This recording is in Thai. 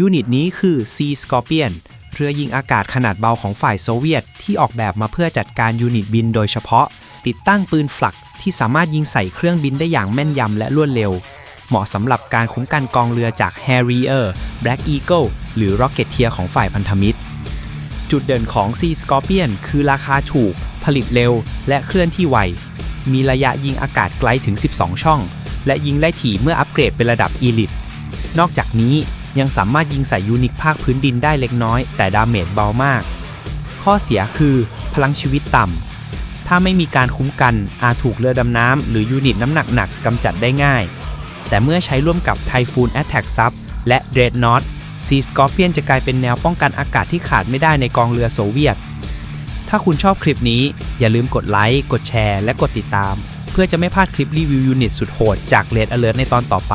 ยูนิตนี้คือ Sea Scorpion เรือยิงอากาศขนาดเบาของฝ่ายโซเวียต ที่ออกแบบมาเพื่อจัดการยูนิตบินโดยเฉพาะ ติดตั้งปืนฟลักที่สามารถยิงใส่เครื่องบินได้อย่างแม่นยำและรวดเร็ว เหมาะสำหรับการคุ้มกันกองเรือจาก Harrier Black Eagle หรือ Rocketeer ของฝ่ายพันธมิตร จุดเด่นของ Sea Scorpion คือราคาถูก ผลิตเร็ว และเคลื่อนที่ไว มีระยะยิงอากาศไกลถึง 12 ช่อง และยิงได้ถี่เมื่ออัปเกรดเป็นระดับ Elite นอกจากนี้ ยังสามารถยิงใส่ยูนิตภาคพื้นดินได้เล็กน้อย แต่ดาเมจเบามาก ข้อเสียคือพลังชีวิตต่ำ ถ้าไม่มีการคุ้มกันอาจถูกเรือดำน้ำหรือยูนิตน้ำหนักหนักกำจัดได้ง่าย แต่เมื่อใช้ร่วมกับ Typhoon Attack Sub และ Dreadnought Sea Scorpion จะกลายเป็นแนวป้องกันอากาศที่ขาดไม่ได้ในกองเรือโซเวียต ถ้าคุณชอบคลิปนี้อย่าลืมกดไลค์ กดแชร์ และกดติดตาม เพื่อจะไม่พลาดคลิปรีวิวยูนิตสุดโหดจาก Red Alert ในตอนต่อไป